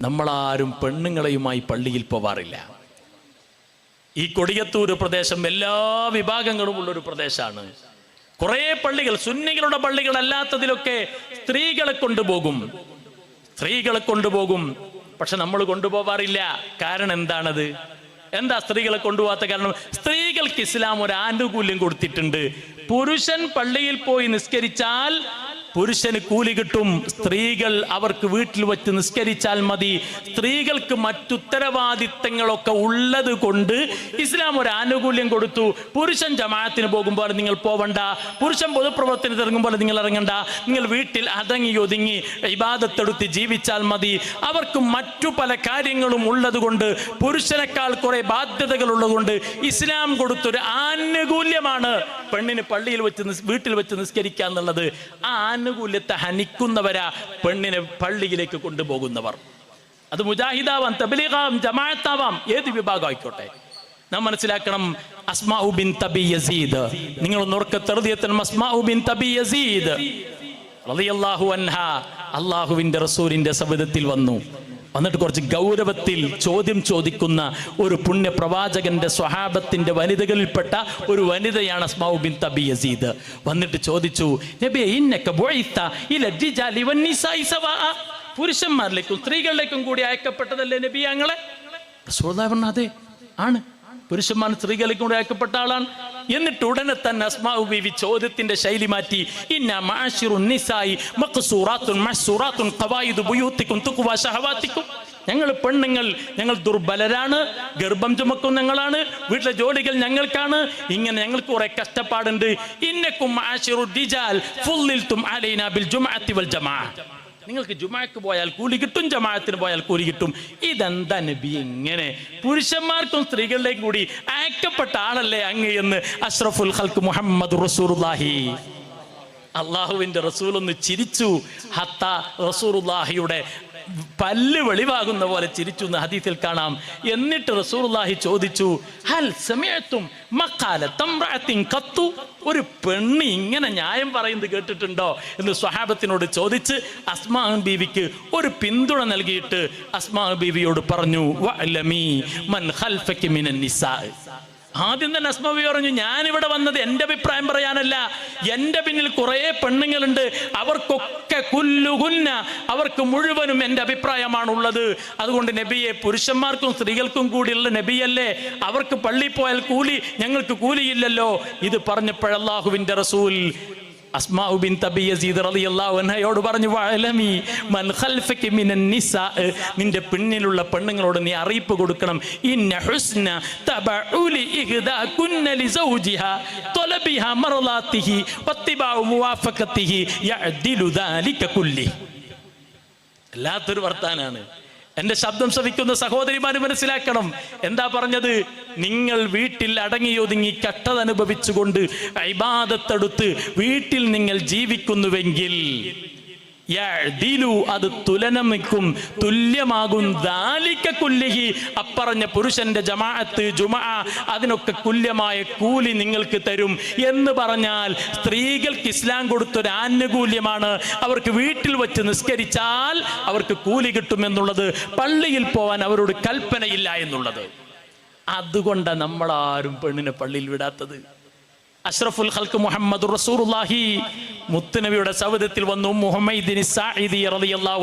നമ്മളാരും പെണ്ണുങ്ങളെയുമായി പള്ളിയിൽ പോവാറില്ല. ഈ കൊടിയത്തൂർ പ്രദേശം എല്ലാ വിഭാഗങ്ങളും ഉള്ളൊരു പ്രദേശമാണ് കുറേ പള്ളികൾ സുന്നികളുടെ പള്ളികൾ അല്ലാത്തതിലൊക്കെ സ്ത്രീകളെ കൊണ്ടുപോകും. സ്ത്രീകളെ കൊണ്ടുപോകും. പക്ഷെ നമ്മൾ കൊണ്ടുപോവാറില്ല. കാരണം എന്താണത്? എന്താ സ്ത്രീകളെ കൊണ്ടുപോകാത്ത കാരണം? സ്ത്രീകൾക്ക് ഇസ്ലാം ഒരു ആനുകൂല്യം കൊടുത്തിട്ടുണ്ട്. പുരുഷൻ പള്ളിയിൽ പോയി നിസ്കരിച്ചാൽ പുരുഷന് കൂലി കിട്ടും. സ്ത്രീകൾ അവർക്ക് വീട്ടിൽ വെച്ച് നിസ്കരിച്ചാൽ മതി. സ്ത്രീകൾക്ക് മറ്റുത്തരവാദിത്തങ്ങളൊക്കെ ഉള്ളത് കൊണ്ട് ഇസ്ലാം ഒരു ആനുകൂല്യം കൊടുത്തു. പുരുഷൻ ജമാഅത്തിന് പോകുമ്പോൾ നിങ്ങൾ പോവണ്ട. പുരുഷൻ പൊതുപ്രവർത്തനത്തിന് ഇറങ്ങുമ്പോൾ നിങ്ങൾ ഇറങ്ങണ്ട. നിങ്ങൾ വീട്ടിൽ അടങ്ങി ഒതുങ്ങി ഇബാദത്തെടുത്ത് ജീവിച്ചാൽ മതി. അവർക്ക് മറ്റു പല കാര്യങ്ങളും ഉള്ളത് കൊണ്ട് പുരുഷനേക്കാൾ കുറെ ബാധ്യതകൾ ഉള്ളതുകൊണ്ട് ഇസ്ലാം കൊടുത്തൊരു ആനുകൂല്യമാണ് പെണ്ണിന് പള്ളിയിൽ വെച്ച് വീട്ടിൽ വെച്ച് നിസ്കരിക്കുക എന്നുള്ളത് ആ ആനുകൂല്യത്തെ ഹനിക്കുന്നവരാ പെണ്ണിനെ പള്ളിയിലേക്ക് കൊണ്ടുപോകുന്നവർ. അത് മുജാഹിദാവാം തബലീഗാവാം ജമാഅത്താവാം ഏത് വിഭാഗം ആയിക്കോട്ടെ. നാം മനസ്സിലാക്കണം അസ്മാഉ ബിൻ തബി യസീദ്. നിങ്ങൾ നോർക്ക തെറുതിയെത്തണം അസ്മാഉ ബിൻ തബി യസീദ്. റളിയല്ലാഹു അൻഹ അള്ളാഹുവിന്റെ റസൂലിന്റെ സബിതത്തിൽ വന്നു. വന്നിട്ട് കുറച്ച് ഗൗരവത്തിൽ ചോദ്യം ചോദിക്കുന്ന ഒരു പുണ്യ പ്രവാചകന്റെ സ്വഹാബത്തിന്റെ വനിതകളിൽപ്പെട്ട ഒരു വനിതയാണ് അസ്മാഉ ബിൻ തബി യസീദ്. വന്നിട്ട് ചോദിച്ചു നബിയെ ഇന്നക ബുഇത്ത ഇല റിജാലി വന്നിസാഇ സവാഅ പുരുഷന്മാരിലേക്കും സ്ത്രീകളിലേക്കും കൂടി അയക്കപ്പെട്ടതല്ലേ നബി ഞങ്ങളെ അതെ ആണ്. പുരുഷന്മാർ സ്ത്രീകളിൽ കൂടെ അയക്കപ്പെട്ട ആളാണ്. എന്നിട്ട് ഉടനെ തന്നെ അസ്മാഉ ബീവി ചോദ്യത്തിന്റെ ശൈലി മാറ്റി. ഇന്ന മാഷിറു നിസായി മക്സൂറാത്തുൻ മഹ്സൂറാത്തുൻ ഖവായിദു ബുയൂത്തിക്കും തുഖ്വ ഷഹവാത്തിക്കും ഞങ്ങൾ പെണ്ണുങ്ങൾ ഞങ്ങൾ ദുർബലരാണ് ഗർഭം ചുമക്കും ഞങ്ങളാണ് വീട്ടിലെ ജോലികൾ ഞങ്ങൾക്കാണ് ഇങ്ങനെ ഞങ്ങൾക്ക് കുറെ കഷ്ടപ്പാടുണ്ട്. ഇന്നക്കും ആഷിറു ദിജാൽ ഫുള്ളിൽത്തും അലൈന ബിൽ വൽ ജമാഅ. നിങ്ങൾക്ക് ജുമാക്ക് പോയാൽ കൂലി കിട്ടും ജമാഅത്തിന് പോയാൽ കൂലി കിട്ടും. ഇതെന്താ നബി ഇങ്ങനെ? പുരുഷന്മാർക്കും സ്ത്രീകളിലേക്കും കൂടി അയക്കപ്പെട്ട ആളല്ലേ അങ്ങ് എന്ന് അഷ്റഫുൽ ഹൽക്ക് മുഹമ്മദ് അള്ളാഹുവിന്റെ റസൂൽ ഒന്ന് ചിരിച്ചു. ഹത്ത റസൂറുല്ലാഹിയുടെ പല്ല് വെളിവാകുന്ന പോലെ ചിരിച്ചു എന്ന് ഹദീസിൽ കാണാം. എന്നിട്ട് റസൂർലാഹി ചോദിച്ചു ഹൽ സമയത്തും മക്കാലത്തം കത്തു ഒരു പെണ്ണ് ഇങ്ങനെ ന്യായം പറയുന്നത് കേട്ടിട്ടുണ്ടോ? എന്ന് സ്വഹാബത്തിനോട് ചോദിച്ച് അസ്മാ ബീവിക്ക് ഒരു പിന്തുണ നൽകിയിട്ട് അസ്മാ ബീവിയോട് പറഞ്ഞു വഅലമി മൻ ഖൽഫകി മിനൻ നിസാ. ആദ്യം തന്നെ അസ്മവി പറഞ്ഞു ഞാൻ ഇവിടെ വന്നത് എന്റെ അഭിപ്രായം പറയാനല്ല. എന്റെ പിന്നിൽ കുറേ പെണ്ണുങ്ങളുണ്ട്. അവർക്കൊക്കെ കുല്ലുകുന്ന അവർക്ക് മുഴുവനും എന്റെ അഭിപ്രായമാണുള്ളത്. അതുകൊണ്ട് നബിയെ പുരുഷന്മാർക്കും സ്ത്രീകൾക്കും കൂടിയുള്ള നബിയല്ലേ? അവർക്ക് പള്ളി പോയാൽ കൂലി ഞങ്ങൾക്ക് കൂലിയില്ലല്ലോ. ഇത് പറഞ്ഞപ്പോഴല്ലാഹുവിന്റെ റസൂൽ അസ്മാഉ ബിൻ തബി യസീദ് റളിയല്ലാഹു അൻഹയോട് പറഞ്ഞു വഅലമി മൻ ഖൽഫക മിനൻ നിസാ നിന്റെ പിന്നിലുള്ള പെണ്ണുങ്ങളോട് നീ അറിയിപ്പ് കൊടുക്കണം ഇന്ന ഹുസ്ന തബഉലി ഇഹ്ദാ കുന്ന ലിസൗജിഹാ ത്വലബിഹാ മർളാത്തിഹി വത്തിബാഉ മുവാഫഖത്തിഹി യഅദിലു ദാലിക കുല്ലി വല്ലാത്തൊരു വർത്താനാണ് എന്റെ ശബ്ദം ശ്രവിക്കുന്ന സഹോദരിമാര് മനസ്സിലാക്കണം. എന്താ പറഞ്ഞത്? നിങ്ങൾ വീട്ടിൽ അടങ്ങിയൊതുങ്ങി കട്ടതനുഭവിച്ചുകൊണ്ട് ഐബാദത്തെടുത്ത് വീട്ടിൽ നിങ്ങൾ ജീവിക്കുന്നുവെങ്കിൽ യഅ്ദിലു തുലനം നിൽക്കും തുല്യമാകും. ദാലിക കുല്ലിഹി അപ്പറഞ്ഞ പുരുഷന്റെ ജമാഅത്ത് ജുമാ അതിനൊക്കെ തുല്യമായ കൂലി നിങ്ങൾക്ക് തരും എന്ന് പറഞ്ഞാൽ സ്ത്രീകൾക്ക് ഇസ്ലാം കൊടുത്തൊരു ആനുകൂല്യമാണ്. അവർക്ക് വീട്ടിൽ വെച്ച് നിസ്കരിച്ചാൽ അവർക്ക് കൂലി കിട്ടുമെന്നുള്ളത് പള്ളിയിൽ പോവാൻ അവരോട് കൽപ്പനയില്ല എന്നുള്ളത്. അതുകൊണ്ടാണ് നമ്മളാരും പെണ്ണിനെ പള്ളിയിൽ വിടാത്തത്. അഷ്റഫുൽ ഖൽക്ക് മുഹമ്മദ് റസൂറുല്ലാഹി മുത്തുനബിയുടെ സൗദത്തിൽ വന്നു. മുഹമ്മദിനി സായിദി റളിയല്ലാഹു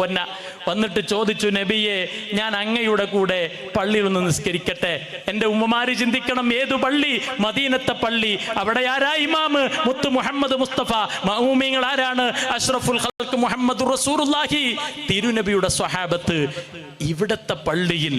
വന്നിട്ട് ചോദിച്ചു നബിയെ ഞാൻ അങ്ങയുടെ കൂടെ പള്ളിയിൽ നിന്ന് നിസ്കരിക്കട്ടെ. എന്റെ ഉമ്മമാര് ചിന്തിക്കണം ഏതു പള്ളി? മദീനത്തെ പള്ളി. അവിടെ ആരാ ഇമാമ് മുത്ത് മുഹമ്മദ് മുസ്തഫ. മഹൂമിങ്ങൾ ആരാണ്? അഷ്റഫുൽ ഖൽക്ക് മുഹമ്മദ് റസൂറുല്ലാഹി തിരുനബിയുടെ സ്വഹാബത്ത് ഇവിടത്തെ പള്ളിയിൽ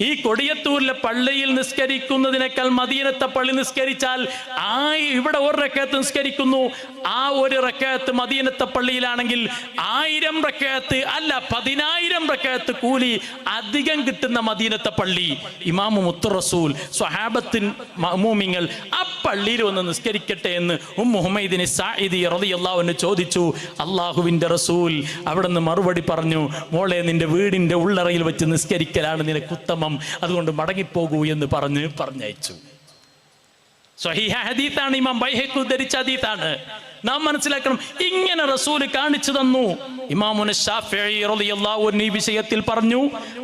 ഈ കൊടിയത്തൂരിലെ പള്ളിയിൽ നിസ്കരിക്കുന്നതിനേക്കാൾ മദീനത്തെ പള്ളി നിസ്കരിച്ചാൽ ആ ഇവിടെ ഒരു റക്കയത്ത് നിസ്കരിക്കുന്നു. ആ ഒരു റക്കയത്ത് മദീനത്തെ പള്ളിയിലാണെങ്കിൽ ആയിരം റക്കയത്ത് അല്ല പതിനായിരം റക്കയത്ത് കൂലി അധികം കിട്ടുന്ന മദീനത്തെ പള്ളി. ഇമാമു മുത്തു റസൂൽ സ്വഹാബത്തിൻ മമൂമിങ്ങൾ ആ പള്ളിയിൽ വന്ന് നിസ്കരിക്കട്ടെ എന്ന് ഉം മുഹമ്മദിന് സായിദി റളിയല്ലാഹു അൻഹു ചോദിച്ചു. അള്ളാഹുവിന്റെ റസൂൽ അവിടെ നിന്ന് മറുപടി പറഞ്ഞു മോളെ നിന്റെ വീടിന്റെ ഉള്ളറയിൽ വെച്ച് നിസ്കരിക്കലാണ് നിനക്ക് ഉത്തമം. അതുകൊണ്ട് മടങ്ങിപ്പോകൂ എന്ന് പറഞ്ഞ് പറഞ്ഞയച്ചു. സ്വഹീഹ ഹദീത്താണ് ഇമാം ബൈഹക്ക് ഉദ്ധരിച്ച ഹദീത്താണ്. നാം മനസ്സിലാക്കണം ഇങ്ങനെ റസൂൽ കാണിച്ചു തന്നു. അൻഹു ഈ വിഷയത്തിൽ പറഞ്ഞു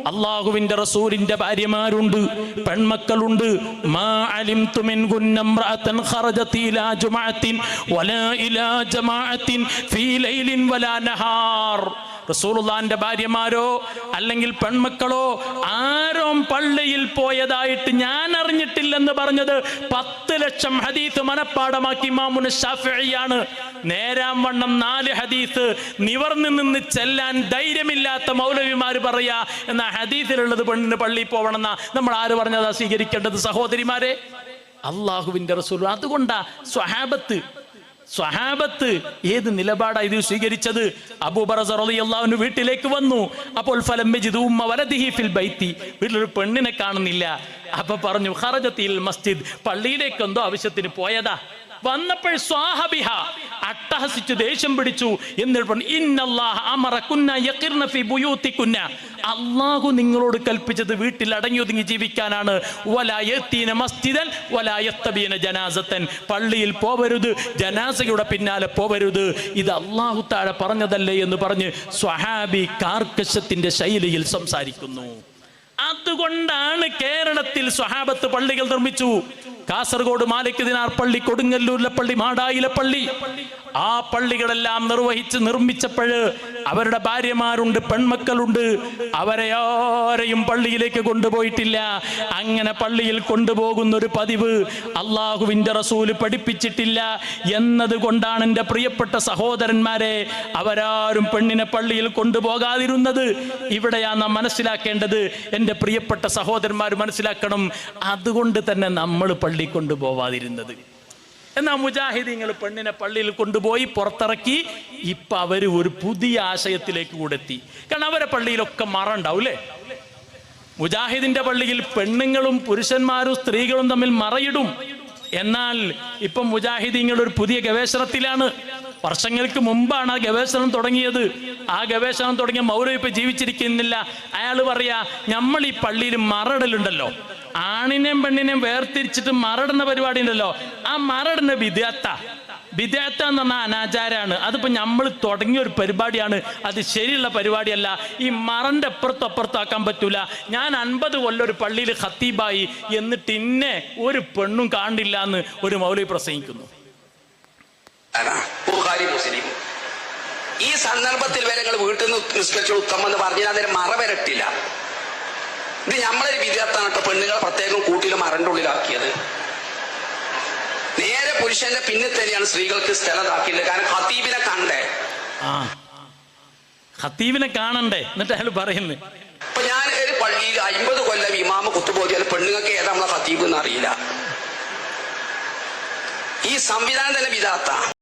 അള്ളാഹുവിന്റെ റസൂലിന്റെ ഭാര്യമാരുണ്ട് പെൺമക്കളുണ്ട്. വലാ ഇലാ ജമാഅത്തിൻ ഫീ ലൈലിൻ വലാ നഹാർ. റസൂലുള്ളാന്റെ ഭാര്യമാരോ അല്ലെങ്കിൽ പെൺമക്കളോ ആരും പള്ളിയിൽ പോയതായിട്ട് ഞാൻ അറിഞ്ഞിട്ടില്ലെന്ന് പറഞ്ഞത് പത്ത് ലക്ഷം ഹദീസ് മനഃപ്പാടമാക്കി ഇമാമുന ഷാഫിയാണ് നേരാം വണ്ണം നാല് ഹദീസ് നിവർന്നു നിന്ന് ചെല്ലാൻ ധൈര്യമില്ലാത്ത മൗലവിമാര് പറയാ എന്ന ഹദീസിലുള്ളത് പെണ്ണിന് പള്ളിയിൽ പോവണമെന്ന. നമ്മൾ ആര് പറഞ്ഞതാ സ്വീകരിക്കേണ്ടത് സഹോദരിമാരെ? അള്ളാഹുവിന്റെ റസൂൽ. അതുകൊണ്ടാ സ്വഹാബത്ത് സ്വഹാബത്ത് ഏത് നിലപാടാ ഇത് സ്വീകരിച്ചത്? അബൂബറു വീട്ടിലേക്ക് വന്നു. അപ്പോൾ ഫലം ഫിൽ ബൈത്തി. വീട്ടിലൊരു പെണ്ണിനെ കാണുന്നില്ല. അപ്പൊ പറഞ്ഞു ഹറജത്തിൽ മസ്ജിദ് പള്ളിയിലേക്ക് എന്തോ ആവശ്യത്തിന് പോയതാ. വന്നപ്പോൾ സ്വാഹബിഹ അട്ടഹസിച്ചു ദേഷ്യം പിടിച്ചു എന്നിട്ട് അള്ളാഹു നിങ്ങളോട് കൽപ്പിച്ചത് വീട്ടിൽ അടങ്ങി ഒതുങ്ങി ജീവിക്കാനാണ്. മസ്ജിദൻ ജനാസത്തൻ. പള്ളിയിൽ പോവരുത് ജനാസയുടെ പിന്നാലെ പോവരുത്. ഇത് അള്ളാഹു താഴെ പറഞ്ഞതല്ലേ എന്ന് പറഞ്ഞ് സ്വഹാബി കാർക്കശത്തിന്റെ ശൈലിയിൽ സംസാരിക്കുന്നു. അതുകൊണ്ടാണ് കേരളത്തിൽ സ്വഹാബത്ത് പള്ളികൾ നിർമ്മിച്ചു. കാസർഗോഡ് മാലിക് ദിനാർ പള്ളി കൊടുങ്ങല്ലൂരിലെ പള്ളി മാടായിലെ പള്ളി. ആ പള്ളികളെല്ലാം നിർവഹിച്ച് നിർമ്മിച്ചപ്പോഴ് അവരുടെ ഭാര്യമാരുണ്ട് പെൺമക്കളുണ്ട്. അവരെ ആരെയും പള്ളിയിലേക്ക് കൊണ്ടുപോയിട്ടില്ല. അങ്ങനെ പള്ളിയിൽ കൊണ്ടുപോകുന്ന ഒരു പതിവ് അള്ളാഹുവിന്റെ റസൂൽ പഠിപ്പിച്ചിട്ടില്ല എന്നതുകൊണ്ടാണ് എന്റെ പ്രിയപ്പെട്ട സഹോദരന്മാരെ അവരാരും പെണ്ണിനെ പള്ളിയിൽ കൊണ്ടുപോകാതിരുന്നത്. ഇവിടെയാ നാം മനസ്സിലാക്കേണ്ടത്. എന്റെ പ്രിയപ്പെട്ട സഹോദരന്മാർ മനസ്സിലാക്കണം അതുകൊണ്ട് തന്നെ നമ്മൾ പള്ളി കൊണ്ടുപോവാതിരുന്നത്. എന്നാ മുജാഹിദീങ്ങൾ പെണ്ണിനെ പള്ളിയിൽ കൊണ്ടുപോയി പുറത്തിറക്കി ഇപ്പൊ അവർ ഒരു പുതിയ ആശയത്തിലേക്ക് കൂടെ എത്തി. കാരണം അവരെ പള്ളിയിലൊക്കെ മറ അല്ലേ മുജാഹിദിന്റെ പള്ളിയിൽ പെണ്ണുങ്ങളും പുരുഷന്മാരും സ്ത്രീകളും തമ്മിൽ മറയിടും. എന്നാൽ ഇപ്പം മുജാഹിദീങ്ങൾ ഒരു പുതിയ ഗവേഷണത്തിലാണ്. വർഷങ്ങൾക്ക് മുമ്പാണ് ആ ഗവേഷണം തുടങ്ങിയത്. ആ ഗവേഷണം തുടങ്ങിയ മൗലവി ഇപ്പൊ ജീവിച്ചിരിക്കുന്നില്ല. അയാൾ പറയാ നമ്മൾ ഈ പള്ളിയിൽ മറയിടലുണ്ടല്ലോ. ആണിനെയും പെണ്ണിനെയും വേർതിരിച്ചിട്ട് മറടുന്ന പരിപാടി ഉണ്ടല്ലോ. ആ മറടുന്ന വിദ്യാത്ത വിദ്യാത്ത എന്ന് പറഞ്ഞാൽ അനാചാരമാണ്. അതിപ്പോ നമ്മൾ തുടങ്ങിയ ഒരു പരിപാടിയാണ്. അത് ശരിയുള്ള പരിപാടിയല്ല. ഈ മറന്റെ അപ്പുറത്തും അപ്പുറത്താക്കാൻ പറ്റൂല. ഞാൻ അൻപത് കൊല്ലം ഒരു പള്ളിയിൽ ഹത്തീബായി എന്നിട്ട് ഇന്നെ ഒരു പെണ്ണും കാണില്ല എന്ന് ഒരു മൗലി പ്രസംഗിക്കുന്നു. ഈ സന്ദർഭത്തിൽ വരെ വീട്ടിൽ നിന്ന് നിസ്കരിച്ച ഉത്തമം എന്ന് പറഞ്ഞാൽ അതിന് മറ വരട്ടില്ല. ഇത് നമ്മളൊരു വിദ്യാർത്ഥാണ് കേട്ടോ. പെണ്ണുങ്ങളെ പ്രത്യേകം കൂട്ടിൽ മറന്റെ ഉള്ളിലാക്കിയത്. നേരെ പുരുഷന്റെ പിന്നിൽ തന്നെയാണ് സ്ത്രീകൾക്ക് സ്ഥലം ഇതാക്കിയത് കാരണം ഹത്തീബിനെ കണ്ടേ ഹത്തീബിനെ കാണണ്ടേ? എന്നിട്ട് അയാൾ പറയുന്നു. ഇപ്പൊ ഞാൻ ഒരു പള്ളിയിൽ അമ്പത് കൊല്ലം ഇമാമ കുത്തുപോതിയാൽ പെണ്ണുങ്ങൾക്ക് ഏതാ നമ്മളെ ഹത്തീബ് എന്നറിയില്ല ഈ സംവിധാനം തന്നെ വിധാത്ത